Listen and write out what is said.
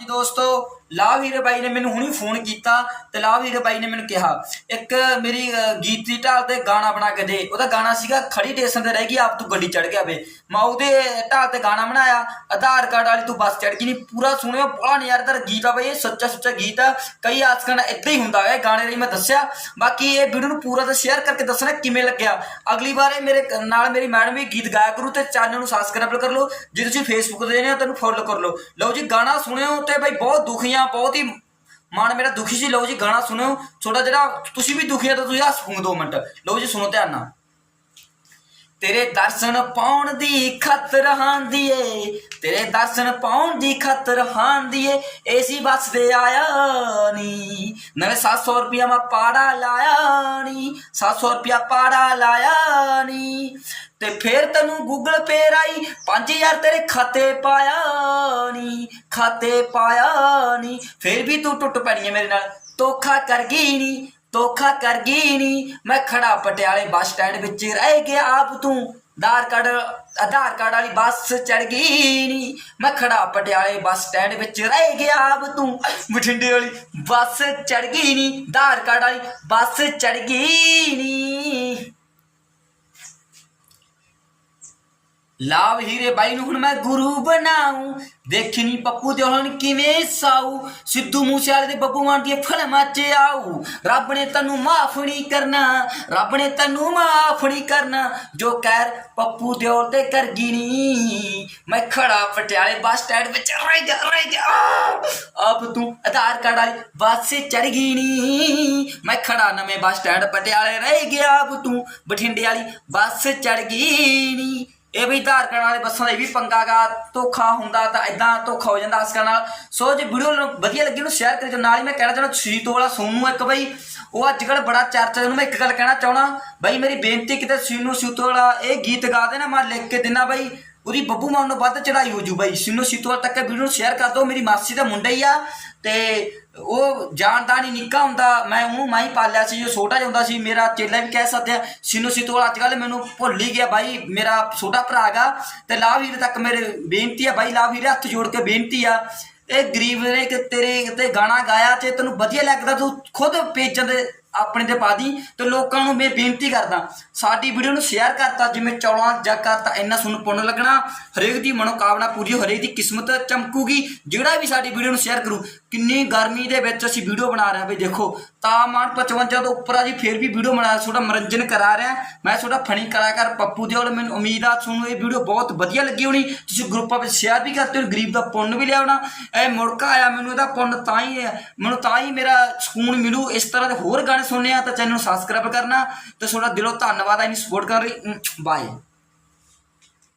ਜੀ ਦੋਸਤੋ ਲਾਵੀਰ ਬਾਈ ਨੇ ਮੈਨੂੰ ਹੁਣੀ ਫੋਨ ਕੀਤਾ ਤੇ ਲਾਵੀਰ ਬਾਈ ਨੇ ਮੈਨੂੰ ਕਿਹਾ, ਇੱਕ ਮੇਰੀ ਗੀਤ ਦੀ ਢਾਲ ਤੇ ਗਾਣਾ ਬਣਾ ਕੇ ਦੇ। ਉਹਦਾ ਗਾਣਾ ਸੀਗਾ ਖੜੀ ਸਟੇਸ਼ਨ ਤੇ ਰਹਿ ਗਈ, ਆਪ ਤੂੰ ਗੱਡੀ ਚੜ ਗਿਆ ਵੇ। ਮੈਂ ਉਹਦੇ ਢਾਲ ਤੇ ਗਾਣਾ ਬਣਾਇਆ, ਆਧਾਰ ਕਾਰਡ ਵਾਲੀ ਤੂੰ ਬੱਸ ਚੜ ਗਈ ਨਹੀਂ ਪੂਰਾ ਸੁਣਿਓ, ਬੜਾ ਨਜ਼ਾਰੇਦਾਰ ਗੀਤ ਆ ਬਈ, ਇਹ ਸੱਚਾ ਸੁੱਚਾ ਗੀਤ ਆ। ਕਈ ਆਸਕਾਂ ਇੱਦਾਂ ਹੀ ਹੁੰਦਾ ਹੈ ਗਾਣੇ ਲਈ ਮੈਂ ਦੱਸਿਆ। ਬਾਕੀ ਇਹ ਵੀਡੀਓ ਨੂੰ ਪੂਰਾ ਤਾਂ ਸ਼ੇਅਰ ਕਰਕੇ ਦੱਸਣਾ ਕਿਵੇਂ ਲੱਗਿਆ। ਅਗਲੀ ਵਾਰ ਇਹ ਮੇਰੇ ਨਾਲ ਮੇਰੀ ਮੈਡਮ ਵੀ ਗੀਤ ਗਾਇਆ ਕਰੂ ਤੇ ਚੈਨਲ ਨੂੰ ਸਬਸਕ੍ਰਾਈਬ ਕਰ ਲਓ। ਜੇ ਤੁਸੀਂ ਫੇਸਬੁੱਕ ਤੇ ਨੇ ਤੈਨੂੰ ਫੋਲੋ ਕਰ ਲਓ। ਲਓ ਜੀ, ਗਾਣਾ ਸੁਣਿਓ ਤੇ ਬਈ ਬਹੁਤ ਦੁਖੀ ਆ, ਬਹੁਤ ਹੀ ਮਨ ਮੇਰਾ ਦੁਖੀ ਸੀ। ਲਓ ਜੀ, ਗਾਣਾ ਸੁਣਿਓ। ਛੋਟਾ ਜਿਹੜਾ ਤੁਸੀਂ ਵੀ ਦੁਖੀ ਆ ਤਾਂ ਤੁਸੀਂ ਹੱਸ ਫੂੰਗ ਦੋ ਮਿੰਟ। ਲਓ ਜੀ, ਸੁਣੋ ਧਿਆਨ ਨਾਲ। ਤੇਰੇ ਦਰਸ਼ਨ ਪਾਉਣ ਦੀ ਖਤਰ ਹਾਂਦੀ ਏ ਤੇਰੇ ਦਰਸ਼ਨ ਪਾਉਣ ਦੀ ਖਤਰ ਹਾਂਦੀ ਏ ਏਸੀ ਬੱਸ ਤੇ ਆਇਆ ਨੀ। ਨਵੇਂ 700 ਰੁਪਿਆ ਮੈਂ ਪਾੜਾ ਲਾਇਆ ਨੀ 700 ਰੁਪਿਆ ਪਾੜਾ ਲਾਇਆ ਨੀ। ਤੇ ਫੇਰ ਤੈਨੂੰ ਗੂਗਲ ਪੇ ਰਾਈ 5000 ਤੇਰੇ ਖਾਤੇ ਪਾਇਆ ਨੀ, ਖਾਤੇ ਪਾਇਆ ਨੀ। ਫੇਰ ਵੀ ਤੂੰ ਟੁੱਟ ਪੈਣੀ ਏ ਮੇਰੇ ਨਾਲ। ਧੋਖਾ ਕਰ ਗਈ ਨੀ, ਧੋਖਾ ਕਰ ਗਈ ਨੀ। ਮੈਂ ਖੜਾ ਪਟਿਆਲੇ ਬੱਸ ਸਟੈਂਡ ਵਿੱਚ ਰਹਿ ਗਿਆ ਆਪ ਤੂੰ। ਆਧਾਰ ਕਾਰਡ ਆਧਾਰ ਕਾਰਡ ਵਾਲੀ ਬੱਸ ਚੜ ਗਈ ਨੀ। ਮੈਂ ਖੜਾ ਪਟਿਆਲੇ ਬੱਸ ਸਟੈਂਡ ਵਿੱਚ ਰਹਿ ਗਿਆ ਆਪ ਤੂੰ। ਬਠਿੰਡੇ ਵਾਲੀ ਬੱਸ ਚੜ ਗਈ ਨੀ। ਆਧਾਰ ਕਾਰਡ ਵਾਲੀ ਬੱਸ ਚੜ ਗਈ ਨੀ। ਲਾਭ ਹੀਰੇ ਬਾਈ ਨੂੰ ਹੁਣ ਮੈਂ ਗੁਰੂ ਬਣਾਉ। ਦੇਖਣੀ ਪੱਪੂ ਦੇ ਹੁਣ ਕਿਵੇਂ ਸਾਊ। ਸਿੱਧੂ ਮੂਸੇਵਾਲੇ ਦੇ ਬੱਬੂ ਮਾਨ ਦੀ ਫਿਲਮਾਂ 'ਚ ਆਊ। ਰੱਬ ਨੇ ਤੈਨੂੰ ਮਾਫ ਨਹੀਂ ਕਰਨਾ। ਰੱਬ ਨੇ ਤੈਨੂੰ ਮਾਫ ਨਹੀਂ ਕਰਨਾ। ਜੋ ਕਹਿਰ ਪੱਪੂ ਦਿਓਲ ਤੇ ਕਰ ਗਿਣੀ ਮੈਂ ਖੜਾ ਪਟਿਆਲੇ ਬੱਸ ਸਟੈਂਡ ਵਿੱਚ ਰਹਿ ਗਿਆ ਰਹਿ ਗਿਆ। ਆਪ ਤੂੰ ਆਧਾਰ ਕਾਰਡ ਵਾਲੀ ਬੱਸ ਚੜ ਗਿਣੀ ਮੈਂ ਖੜਾ ਨਵੇਂ ਬੱਸ ਸਟੈਂਡ ਪਟਿਆਲੇ ਰਹਿ ਗਿਆ। ਆਪ ਤੂੰ ਬਠਿੰਡੇ ਵਾਲੀ ਬੱਸ ਚੜ ਗਈ ਇਹ ਵੀ ਧਾਰ ਕਰਨ ਵਾਲੇ ਬੱਸਾਂ ਦਾ ਇਹ ਵੀ ਪੰਗਾ ਗਾ, ਧੋਖਾ ਹੁੰਦਾ ਤਾਂ ਇਦਾਂ ਧੋਖਾ ਹੋ ਜਾਂਦਾ ਅਸਕਾਂ ਨਾਲ। ਸੋ ਜੇ ਵੀਡੀਓ ਨੂੰ ਵਧੀਆ ਲੱਗੀ ਉਹਨੂੰ ਸ਼ੇਅਰ ਕਰਿਓ ਨਾਲ ਹੀ ਮੈਂ ਕਹਿਣਾ ਚਾਹੁੰਦਾ ਸੀਤੋ ਵਾਲਾ ਸੋਨੂ ਇੱਕ ਬਈ। ਉਹ ਅੱਜ ਕੱਲ ਬੜਾ ਚਰਚਾ ਉਹਨੂੰ ਮੈਂ ਇੱਕ ਗੱਲ ਕਹਿਣਾ ਚਾਹਣਾ ਬਈ ਮੇਰੀ ਬੇਨਤੀ ਕਿਤੇ ਸੀਨੂ ਸ਼ੂਤੋ ਵਾਲਾ ਇਹ ਗੀਤ ਗਾ ਦੇਣਾ, ਮੈਂ ਲਿਖ ਕੇ ਦਿਨਾ ਬਈ। ਉਹਦੀ ਬੱਬੂ ਮਾਨ ਨੂੰ ਵੱਧ ਚੜਾਈ ਹੋ ਜੂ ਬਈ। ਸੀਨੂ ਸੀਤੋ ਤੱਕ ਵੀਡੀਓ ਨੂੰ ਸ਼ੇਅਰ ਕਰ ਦਿਓ। ਮੇਰੀ ਮਾਸੀ ਦਾ ਮੁੰਡਾ ਹੀ ਆ ਤੇ ਉਹ ਜਾਣਦਾ ਨਹੀਂ ਨਿੱਕਾ ਹੁੰਦਾ। ਮੈਂ ਉਹਨੂੰ ਮੈਂ ਹੀ ਪਾਲਿਆ ਸੀ ਜੋ ਛੋਟਾ ਜਿਹਾ ਹੁੰਦਾ ਸੀ। ਮੇਰਾ ਚੇਲਾ ਵੀ ਕਹਿ ਸਕਦੇ ਆ, ਸੀਨੂ ਸੀਤੋ ਅੱਜ ਕੱਲ ਮੈਨੂੰ ਭੁੱਲ ਹੀ ਗਿਆ ਬਾਈ। ਮੇਰਾ ਛੋਟਾ ਭਰਾ ਹੈਗਾ ਤੇ ਲਾਵੀਰ ਤੱਕ ਮੇਰੇ ਬੇਨਤੀ ਆ ਬਾਈ। ਲਾਵੀਰ ਹੱਥ ਜੋੜ ਕੇ ਬੇਨਤੀ ਆ, ਇਹ ਗਰੀਬ ਨੇ ਕਿ ਤੇਰੇ ਤੇ ਗਾਣਾ ਗਾਇਆ ਤੇ ਤੈਨੂੰ ਵਧੀਆ ਲੱਗਦਾ, ਤੂੰ ਖੁਦ ਪੇਜਾਂ ਦੇ ਆਪਣੇ ਤੇ ਪਾ ਦੀ ਤੇ ਲੋਕਾਂ ਨੂੰ ਮੈਂ ਬੇਨਤੀ ਕਰਦਾ, ਸਾਡੀ ਵੀਡੀਓ ਨੂੰ ਸ਼ੇਅਰ ਕਰਤਾ, ਜਿਵੇਂ ਚੌਲਾਂ ਜਾਂ ਕਰਤਾ, ਇੰਨਾ ਤੁਹਾਨੂੰ ਪੁੰਨ ਲੱਗਣਾ, ਹਰੇਕ ਦੀ ਮਨੋਕਾਮਨਾ ਪੂਰੀ, ਹਰੇਕ ਦੀ ਕਿਸਮਤ ਚਮਕੂਗੀ, ਜਿਹੜਾ ਵੀ ਸਾਡੀ ਵੀਡੀਓ ਨੂੰ ਸ਼ੇਅਰ ਕਰੂ, ਕਿੰਨੀ ਗਰਮੀ ਦੇ ਵਿੱਚ ਅਸੀਂ ਵੀਡੀਓ ਬਣਾ ਰਹੇ ਹਾਂ ਬਈ ਦੇਖੋ, ਤਾਪਮਾਨ 55 ਤੋਂ ਉੱਪਰ ਆ ਜੀ, ਫਿਰ ਵੀ ਵੀਡੀਓ ਬਣਾ ਥੋੜਾ ਮਨੋਰੰਜਨ ਕਰਾ ਰਿਹਾ, ਮੈਂ ਤੁਹਾਡਾ ਫਨੀ ਕਲਾਕਾਰ ਪੱਪੂ ਦੇ ਵੱਲ ਮੈਨੂੰ ਉਮੀਦ ਆ ਤੁਹਾਨੂੰ ਇਹ ਵੀਡੀਓ ਬਹੁਤ ਵਧੀਆ ਲੱਗੀ ਹੋਣੀ, ਤੁਸੀਂ ਗਰੁੱਪਾਂ ਵਿੱਚ ਸ਼ੇਅਰ ਵੀ ਕਰਦੇ ਹੋ ਗਰੀਬ ਦਾ ਪੁੰਨ ਵੀ ਲਿਆਉਣਾ, ਇਹ ਮੁੜਕਾ ਆਇਆ ਮੈਨੂੰ ਇਹਦਾ ਪੁੰਨ ਤਾਂ ਹੀ ਹੈ ਮੈਨੂੰ ਤਾਂ ਹੀ ਮੇਰਾ ਸਕੂਨ ਮਿਲੂ, ਇਸ ਤਰ੍ਹਾਂ ਦੇ ਹੋਰ ਗਾਣੇ ਗਾਣੇ ਸੁਣਨੇ ਆ ਤਾਂ ਚੈਨਲ ਨੂੰ ਸਬਸਕ੍ਰਾਈਬ ਕਰਨਾ ਤੇ ਤੁਹਾਡਾ ਦਿਲੋਂ ਧੰਨਵਾਦ ਆ ਇਹਨੂੰ ਸਪੋਰਟ ਕਰਨ ਲਈ ਬਾਏ